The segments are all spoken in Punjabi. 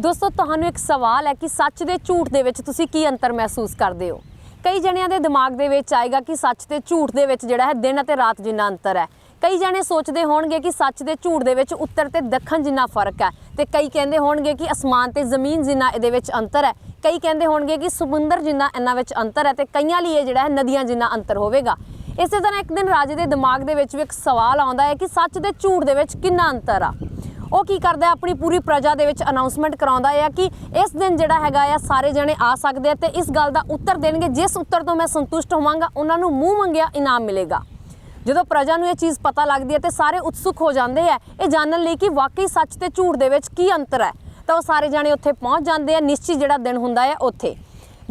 ਦੋਸਤੋ, ਤੁਹਾਨੂੰ ਇੱਕ ਸਵਾਲ ਹੈ ਕਿ ਸੱਚ ਦੇ ਝੂਠ ਦੇ ਵਿੱਚ ਤੁਸੀਂ ਕੀ ਅੰਤਰ ਮਹਿਸੂਸ ਕਰਦੇ ਹੋ? ਕਈ ਜਣਿਆਂ ਦੇ ਦਿਮਾਗ ਦੇ ਵਿੱਚ ਆਏਗਾ ਕਿ ਸੱਚ ਤੇ ਝੂਠ ਦੇ ਵਿੱਚ ਜਿਹੜਾ ਹੈ ਦਿਨ ਅਤੇ ਰਾਤ ਜਿੰਨਾ ਅੰਤਰ ਹੈ। ਕਈ ਜਣੇ ਸੋਚਦੇ ਹੋਣਗੇ ਕਿ ਸੱਚ ਦੇ ਝੂਠ ਦੇ ਵਿੱਚ ਉੱਤਰ ਤੇ ਦੱਖਣ ਜਿੰਨਾ ਫ਼ਰਕ ਹੈ ਤੇ ਕਈ ਕਹਿੰਦੇ ਹੋਣਗੇ ਕਿ ਅਸਮਾਨ ਤੇ ਜ਼ਮੀਨ ਜਿੰਨਾ ਇਹਦੇ ਵਿੱਚ ਅੰਤਰ ਹੈ। ਕਈ ਕਹਿੰਦੇ ਹੋਣਗੇ ਕਿ ਸਮੁੰਦਰ ਜਿੰਨਾ ਇਹਨਾਂ ਵਿੱਚ ਅੰਤਰ ਹੈ ਤੇ ਕਈਆਂ ਲਈ ਇਹ ਜਿਹੜਾ ਹੈ ਨਦੀਆਂ ਜਿੰਨਾ ਅੰਤਰ ਹੋਵੇਗਾ। ਇਸੇ ਤਰ੍ਹਾਂ ਇੱਕ ਦਿਨ ਰਾਜੇ ਦੇ ਦਿਮਾਗ ਦੇ ਵਿੱਚ ਵੀ ਇੱਕ ਸਵਾਲ ਆਉਂਦਾ ਹੈ ਕਿ ਸੱਚ ਤੇ ਝੂਠ ਦੇ ਵਿੱਚ ਕਿੰਨਾ ਅੰਤਰ ਆ? ਉਹ ਕੀ ਕਰਦਾ ਆਪਣੀ ਪੂਰੀ ਪ੍ਰਜਾ ਦੇ ਵਿੱਚ ਅਨਾਉਂਸਮੈਂਟ ਕਰਾਉਂਦਾ ਹੈ ਕਿ ਇਸ ਦਿਨ ਜਿਹੜਾ ਹੈਗਾ ਆ, ਸਾਰੇ ਜਣੇ ਆ ਸਕਦੇ ਆ ਤੇ ਇਸ ਗੱਲ ਦਾ ਉੱਤਰ ਦੇਣਗੇ। ਜਿਸ ਉੱਤਰ ਤੋਂ ਮੈਂ ਸੰਤੁਸ਼ਟ ਹੋਵਾਂਗਾ, ਉਹਨਾਂ ਨੂੰ ਮੂੰਹ ਮੰਗਿਆ ਇਨਾਮ ਮਿਲੇਗਾ। ਜਦੋਂ ਪ੍ਰਜਾ ਨੂੰ ਇਹ ਚੀਜ਼ ਪਤਾ ਲੱਗਦੀ ਹੈ ਤੇ ਸਾਰੇ ਉਤਸੁਕ ਹੋ ਜਾਂਦੇ ਆ, ਇਹ ਜਾਣਨ ਲਈ ਕਿ ਵਾਕਈ ਸੱਚ ਤੇ ਝੂਠ ਦੇ ਵਿੱਚ ਕੀ ਅੰਤਰ ਹੈ। ਤਾਂ ਉਹ ਸਾਰੇ ਜਾਣੇ ਉੱਥੇ ਪਹੁੰਚ ਜਾਂਦੇ ਆ, ਨਿਸ਼ਚਿਤ ਜਿਹੜਾ ਦਿਨ ਹੁੰਦਾ ਹੈ, ਉੱਥੇ।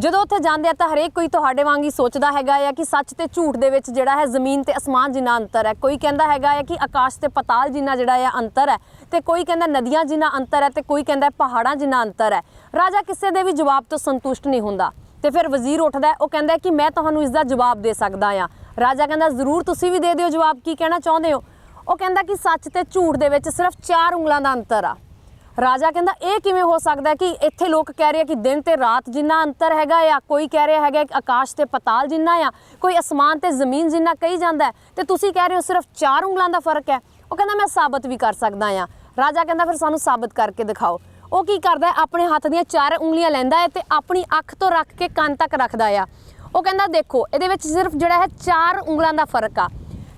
ਜਦੋਂ ਉੱਥੇ ਜਾਂਦੇ ਆ ਤਾਂ ਹਰੇਕ ਕੋਈ ਤੁਹਾਡੇ ਵਾਂਗ ਹੀ ਸੋਚਦਾ ਹੈਗਾ ਆ ਕਿ ਸੱਚ ਤੇ ਝੂਠ ਦੇ ਵਿੱਚ ਜਿਹੜਾ ਹੈ ਜ਼ਮੀਨ ਤੇ ਅਸਮਾਨ ਜਿੰਨਾ ਅੰਤਰ ਹੈ। ਕੋਈ ਕਹਿੰਦਾ ਹੈਗਾ ਆ ਕਿ ਆਕਾਸ਼ ਤੇ ਪਤਾਲ ਜਿੰਨਾ ਜਿਹੜਾ ਆ ਅੰਤਰ ਹੈ ਤੇ ਕੋਈ ਕਹਿੰਦਾ ਨਦੀਆਂ ਜਿੰਨਾ ਅੰਤਰ ਹੈ ਤੇ ਕੋਈ ਕਹਿੰਦਾ ਪਹਾੜਾਂ ਜਿੰਨਾ ਅੰਤਰ ਹੈ। ਰਾਜਾ ਕਿਸੇ ਦੇ ਵੀ ਜਵਾਬ ਤੋਂ ਸੰਤੁਸ਼ਟ ਨਹੀਂ ਹੁੰਦਾ। ਤੇ ਫਿਰ ਵਜ਼ੀਰ ਉੱਠਦਾ ਉਹ ਕਹਿੰਦਾ ਕਿ ਮੈਂ ਤੁਹਾਨੂੰ ਇਸ ਦਾ ਜਵਾਬ ਦੇ ਸਕਦਾ ਆ। ਰਾਜਾ ਕਹਿੰਦਾ, ਜ਼ਰੂਰ ਤੁਸੀਂ ਵੀ ਦੇ ਦਿਓ ਜਵਾਬ, ਕੀ ਕਹਿਣਾ ਚਾਹੁੰਦੇ ਹੋ? ਉਹ ਕਹਿੰਦਾ ਕਿ ਸੱਚ ਤੇ ਝੂਠ ਦੇ ਵਿੱਚ ਸਿਰਫ ਚਾਰ ਉਂਗਲਾਂ ਦਾ ਅੰਤਰ ਆ। ਰਾਜਾ ਕਹਿੰਦਾ, ਇਹ ਕਿਵੇਂ ਹੋ ਸਕਦਾ ਕਿ ਇੱਥੇ ਲੋਕ ਕਹਿ ਰਹੇ ਆ ਕਿ ਦਿਨ ਤੇ ਰਾਤ ਜਿੰਨਾ ਅੰਤਰ ਹੈਗਾ ਆ, ਕੋਈ ਕਹਿ ਰਿਹਾ ਹੈਗਾ ਆਕਾਸ਼ ਤੇ ਪਤਾਲ ਜਿੰਨਾ ਆ, ਕੋਈ ਅਸਮਾਨ ਤੇ ਜ਼ਮੀਨ ਜਿੰਨਾ ਕਹੀ ਜਾਂਦਾ ਹੈ, ਤੇ ਤੁਸੀਂ ਕਹਿ ਰਹੇ ਹੋ ਸਿਰਫ ਚਾਰ ਉਂਗਲਾਂ ਦਾ ਫ਼ਰਕ ਹੈ। ਉਹ ਕਹਿੰਦਾ, ਮੈਂ ਸਾਬਤ ਵੀ ਕਰ ਸਕਦਾ ਆ। ਰਾਜਾ ਕਹਿੰਦਾ, ਫਿਰ ਸਾਨੂੰ ਸਾਬਤ ਕਰਕੇ ਦਿਖਾਓ। ਉਹ ਕੀ ਕਰਦਾ ਹੈ? ਆਪਣੇ ਹੱਥ ਦੀਆਂ ਚਾਰ ਉਂਗਲੀਆਂ ਲੈਂਦਾ ਹੈ ਤੇ ਆਪਣੀ ਅੱਖ ਤੋਂ ਰੱਖ ਕੇ ਕੰਨ ਤੱਕ ਰੱਖਦਾ ਆ। ਉਹ ਕਹਿੰਦਾ, ਦੇਖੋ, ਇਹਦੇ ਵਿੱਚ ਸਿਰਫ ਜਿਹੜਾ ਹੈ ਚਾਰ ਉਂਗਲਾਂ ਦਾ ਫ਼ਰਕ ਆ।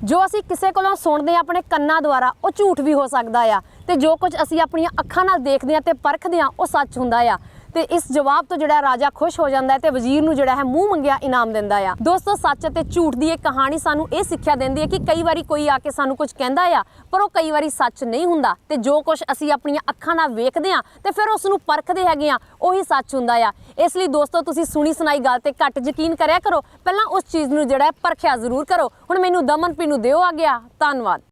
ਜੋ ਅਸੀਂ ਕਿਸੇ ਕੋਲੋਂ ਸੁਣਦੇ ਹਾਂ ਆਪਣੇ ਕੰਨਾਂ ਦੁਆਰਾ, ਉਹ ਝੂਠ ਵੀ ਹੋ ਸਕਦਾ ਆ। ਤੇ ਜੋ ਕੁਝ ਅਸੀਂ ਆਪਣੀਆਂ ਅੱਖਾਂ ਨਾਲ ਦੇਖਦੇ ਹਾਂ ਤੇ ਪਰਖਦੇ ਹਾਂ, ਉਹ ਸੱਚ ਹੁੰਦਾ ਆ। ਤੇ ਇਸ ਜਵਾਬ ਤੋਂ ਜਿਹੜਾ ਰਾਜਾ ਖੁਸ਼ ਹੋ ਜਾਂਦਾ ਹੈ ਤੇ ਵਜ਼ੀਰ ਨੂੰ ਜਿਹੜਾ ਹੈ ਮੂੰਹ ਮੰਗਿਆ, ਇਨਾਮ ਦਿੰਦਾ ਆ। ਦੋਸਤੋ, ਸੱਚ ਅਤੇ ਝੂਠ ਦੀ ਇਹ ਕਹਾਣੀ ਸਾਨੂੰ ਇਹ ਸਿੱਖਿਆ ਦਿੰਦੀ ਹੈ ਕਿ ਕਈ ਵਾਰੀ ਕੋਈ ਆ ਕੇ ਸਾਨੂੰ ਕੁਝ ਕਹਿੰਦਾ ਆ, ਪਰ ਉਹ ਕਈ ਵਾਰੀ ਸੱਚ ਨਹੀਂ ਹੁੰਦਾ। ਤੇ ਜੋ ਕੁਝ ਅਸੀਂ ਆਪਣੀਆਂ ਅੱਖਾਂ ਨਾਲ ਵੇਖਦੇ ਹਾਂ ਤੇ ਫਿਰ ਉਸ ਨੂੰ ਪਰਖਦੇ ਹੈਗੇ ਆ ਉਹੀ ਸੱਚ ਹੁੰਦਾ ਆ। ਇਸ ਲਈ ਦੋਸਤੋ, ਤੁਸੀਂ ਸੁਣੀ ਸੁਣਾਈ ਗੱਲ ਤੇ ਘੱਟ ਯਕੀਨ ਕਰਿਆ ਕਰੋ। ਪਹਿਲਾਂ ਉਸ ਚੀਜ਼ ਨੂੰ ਜਿਹੜਾ ਹੈ ਪਰਖਿਆ ਜ਼ਰੂਰ ਕਰੋ। ਹੁਣ ਮੈਨੂੰ ਦਮਨ ਪੀ ਨੂੰ ਦਿਓ ਆ ਗਿਆ। ਧੰਨਵਾਦ।